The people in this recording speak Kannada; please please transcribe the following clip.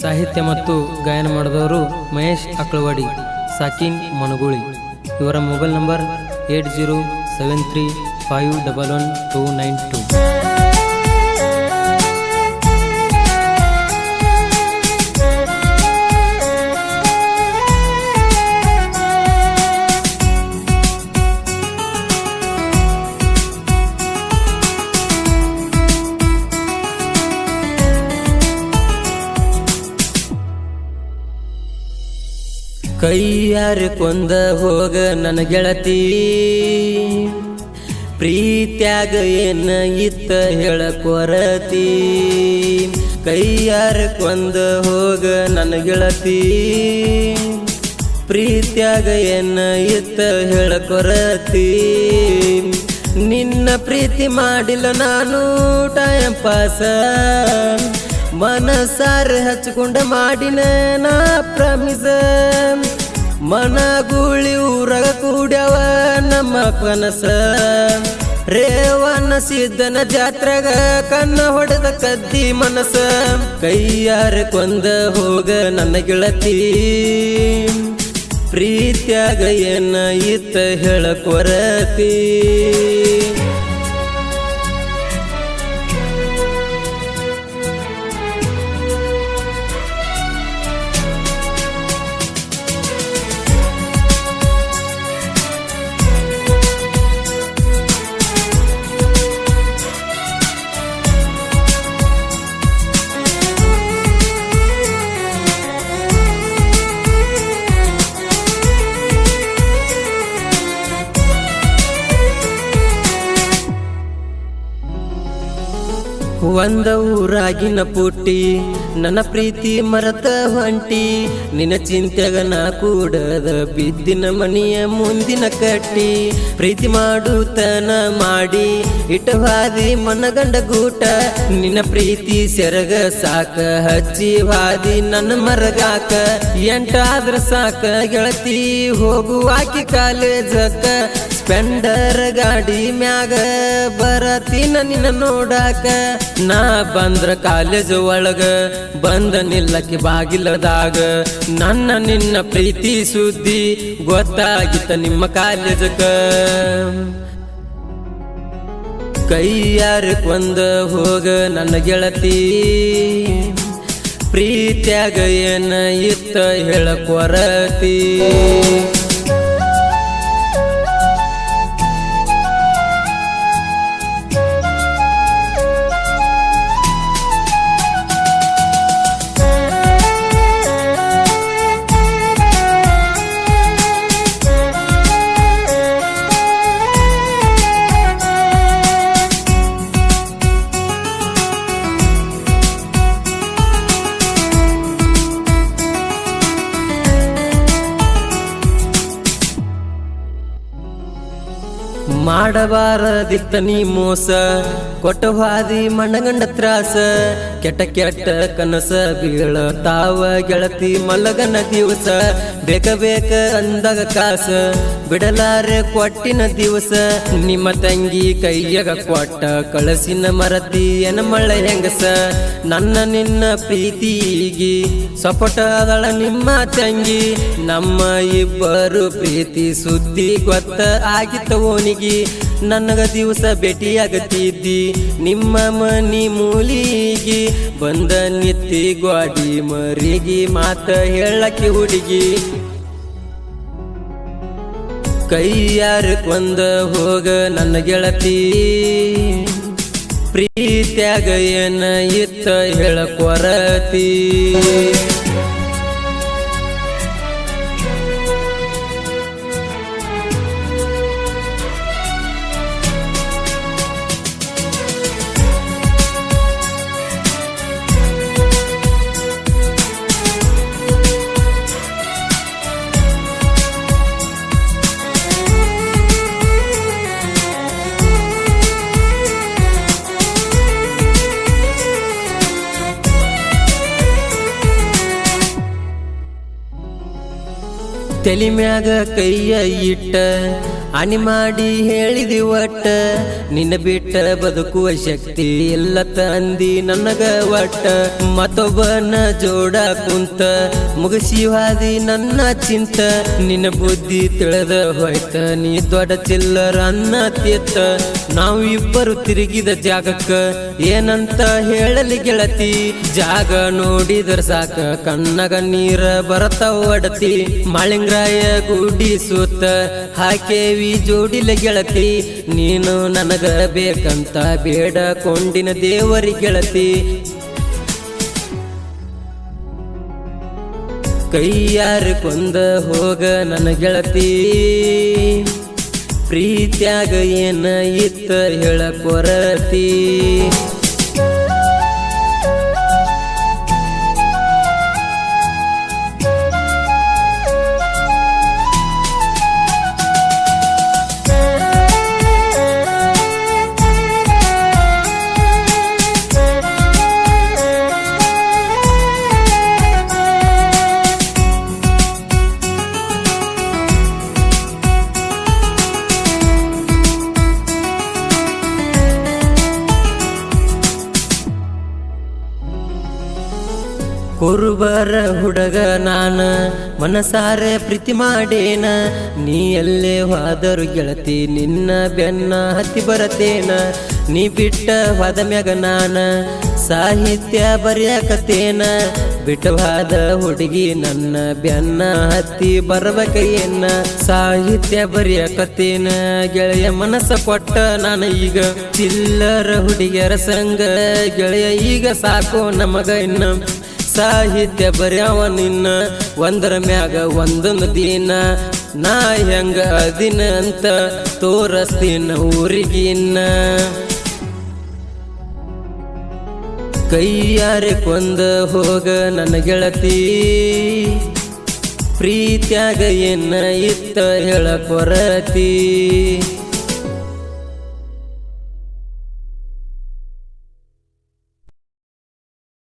ಸಾಹಿತ್ಯ ಮತ್ತು ಗಾಯನ ಮಾಡಿದವರು ಮಹೇಶ್ ಅಕ್ಳವಾಡಿ ಸಾಕಿನ್ ಮನಗುಳಿ. ಇವರ mobile number eight zero seven three five double one two nine two. ಕೈಯಾರ ಕೊಂದ ಹೋಗ ನನ್ನ ಗೆಳತಿ. ಪ್ರೀತ್ಯಾಗ ಏನ ಇತ್ತ ಹೇಳ ಕೊರತಿ. ಕೈಯಾರ ಕೊಂದ ಹೋಗ ನನ್ನ ಗೆಳತಿ. ಪ್ರೀತ್ಯಾಗ ಏನ ಇತ್ತ ಹೇಳ ಕೊರತಿ. ನಿನ್ನ ಪ್ರೀತಿ ಮಾಡಿಲ್ಲ ನಾನು ಟೈಮ್ ಪಾಸ ಮನಸಾರ ಹಚ್ಕೊಂಡ ಮಾಡಿನ ನಾ ಪ್ರಮಿಸ. ಮನಗೂಳಿ ಊರಾಗ ಕೂಡ್ಯವ ನಮ್ಮ ಕನಸ. ರೇವನ ಸಿದ್ದನ ಜಾತ್ರೆಗ ಕಣ್ಣ ಹೊಡೆದ ಕದ್ದಿ ಮನಸ. ಕೈಯಾರ ಕೊಂದ ಹೋಗ ನನ್ನ ಗೆಳತಿ. ಪ್ರೀತ್ಯಾಗ ಏನ ಇತ್ತ ಹೇಳ ಕೊರತಿ ಒಂದ ಊರಾಗಿನ ಪುಟ್ಟಿ, ನನ್ನ ಪ್ರೀತಿ ಮರತ ಹೊಂಟಿ ನಿನ್ನ ಚಿಂತೆಗ ನಾ ಕೂಡದ ಬಿದ್ದಿನ ಮನೆಯ ಮುಂದಿನ ಕಟ್ಟಿ. ಪ್ರೀತಿ ಮಾಡುತ್ತನ ಮಾಡಿ ಇಟವಾದಿ ಮನಗಂಡ ಗೂಟ, ನಿನ್ನ ಪ್ರೀತಿ ಸೆರಗ ಸಾಕ, ಹಚ್ಚಿ ವಾದಿ ನನ್ನ ಮರಗಾಕ. ಎಂಟಾದ್ರ ಸಾಕ ಗೆಳತಿ ಹೋಗುವಾಕಿ ಕಾಲೇಜಕ್ಕ ಸ್ಪೆಂಡರ್ ಗಾಡಿ ಮ್ಯಾಗ ಬರತೀನ ನಿನ್ನ ನೋಡಾಕ? ನಾ ಬಂದ್ರ ಕಾಲೇಜ್ ಒಳಗ ಬಂದ ನಿಲ್ಲಕ್ಕೆ ಬಾಗಿಲದಾಗ. ನನ್ನ ನಿನ್ನ ಪ್ರೀತಿ ಸುದ್ದಿ ಗೊತ್ತಾಗಿತ್ತ ನಿಮ್ಮ ಕಾಲೇಜಕ ಕೈಯಾರ ಕೊಂದ ಹೋಗ ನನ್ನ ಗೆಳತಿ. ಪ್ರೀತ್ಯಾಗ ಏನ ಇತ್ತ ಹೇಳ ಮಾಡಬಾರದಿತ್ತ ನೀ ಮೋಸ. ಕೊಟ್ಟವಾದಿ ಮಣ್ಣಗಂಡ ತ್ರಾಸ. ಕೆಟ್ಟ ಕೆಟ್ಟ ಕನಸ ಬೀಳತಾವ ಗೆಳತಿ ಮಲಗನ ದಿವಸ. ಬೇಕ ಬೇಕ ಅಂದಾಗ ಕಾಸ. ಬಿಡಲಾರೆ ಕೊಟ್ಟಿನ ದಿವಸ. ನಿಮ್ಮ ತಂಗಿ ಕೈಯಾಗ ಕೊಟ್ಟ ಕಳಸಿನ ಮರತಿ ಏನ ಮಳೆ ಹೆಂಗಸ. ನನ್ನ ನಿನ್ನ ಪ್ರೀತಿಗಿ ಸಪೋಟದಳ ನಿಮ್ಮ ತಂಗಿ. ನಮ್ಮ ಇಬ್ಬರು ಪ್ರೀತಿ ಸುದ್ದಿ ಗೊತ್ತ ಆಗಿತ್ತ ಓನಿಗಿ ನನಗ ದಿವಸ ಭೇಟಿಯಾಗತ್ತಿದ್ದಿ? ನಿಮ್ಮ ಮನಿ ಮೂಲಿಗಿ ಬಂದ ನಿತ್ತಿ ಗ್ವಾಡಿ ಮರಿಗಿ ಮಾತ ಹೇಳಕ್ಕೆ ಹುಡುಗಿ. ಕೈಯಾರ ಕೊಂದ ಹೋಗ ನನ್ನ ಗೆಳತಿ. ಪ್ರೀತ್ಯಾಗ ಏನ ಇತ್ತ ಹೇಳ ಕೊರತಿ தெளிமையாக கையை இட்ட ಹಾನಿ ಮಾಡಿ ಹೇಳಿದಿ ಒಟ್ಟ, ನಿನ್ನ ಬಿಟ್ಟ ಬದುಕುವ ಶಕ್ತಿ ಎಲ್ಲ ತಂದಿ ನನಗ ಒಟ್ಟ. ಮತ್ತೊಬ್ಬನ ಜೋಡ ಕುಂತ, ಮುಗಿಸಿ ಹಾದಿ ನನ್ನ ಚಿಂತ. ನಿನ್ನ ಬುದ್ಧಿ ತಿಳಿದ ಹೋಯ್ತ, ನೀ ದೊಡ್ಡ ಚಿಲ್ಲರ ಅನ್ನ ತಿತ್ತ. ನಾವು ಇಬ್ಬರು ತಿರುಗಿದ ಜಾಗಕ್ಕ, ಏನಂತ ಹೇಳಲಿ ಗೆಳತಿ. ಜಾಗ ನೋಡಿದ್ರ ಸಾಕ, ಕಣ್ಣಗ ನೀರ ಬರತ ಒಡತಿ. ಮಾಳಿಂಗ್ರಾಯ ಗುಡಿ ಸೂತ ಹಾಕೇವಿ ಜೋಡಿಲ ಗೆಳತಿ, ನೀನು ನನಗ ಬೇಕಂತ ಬೇಡ ಕೊಂಡಿನ ದೇವರಿ ಗೆಳತಿ. ಕೈಯಾರ ಕೊಂದ ಹೋಗ ನನ್ನ ಗೆಳತಿ. ಪ್ರೀತ್ಯಾಗ ಏನ ಇತ್ತ ಹೇಳ ಕೊರತಿ. ಕುರುಬರ ಹುಡುಗ ನಾನ, ಮನಸಾರೆ ಪ್ರೀತಿ ಮಾಡೇನ ನೀ ಎಲ್ಲೇ ಹೋದರು ಗೆಳತಿ ನಿನ್ನ ಬೆನ್ನ ಹತ್ತಿ ಬರತೇನ, ನೀ ಬಿಟ್ಟ ಹೋದ ಮ್ಯಾಗ ನಾನ ಸಾಹಿತ್ಯ ಬರೆಯಕತೇನ ಬಿಟ್ಟವಾದ ಹುಡುಗಿ ನನ್ನ ಬೆನ್ನ ಹತ್ತಿ ಬರಬೇಕೇನ ಸಾಹಿತ್ಯ ಬರೆಯಕತೇನ ಗೆಳೆಯ ಮನಸ್ಸ ಕೊಟ್ಟ ನಾನು ಈಗ ಚಿಲ್ಲರ ಹುಡುಗಿಯರ ಸಂಗ ಗೆಳೆಯ ಈಗ ಸಾಕು ನಮಗ ಇನ್ನ. ಸಾಹಿತ್ಯ ಬರ್ಯಾವ ನಿನ್ನ, ಒಂದರ ಮ್ಯಾಗ ಒಂದೊಂದು ದಿನ. ನಾ ಹೆಂಗ ಅದಿನ ಅಂತ ತೋರಸ್ತೀನ ಊರಿಗಿನ್ನ ಕೈಯಾರೆ ಕೊಂದ ಹೋಗ ನನ್ನ ಗೆಳತಿ. ಪ್ರೀತ್ಯಾಗ ಏನ ಇತ್ತ ಹೇಳ ಕೊರತಿ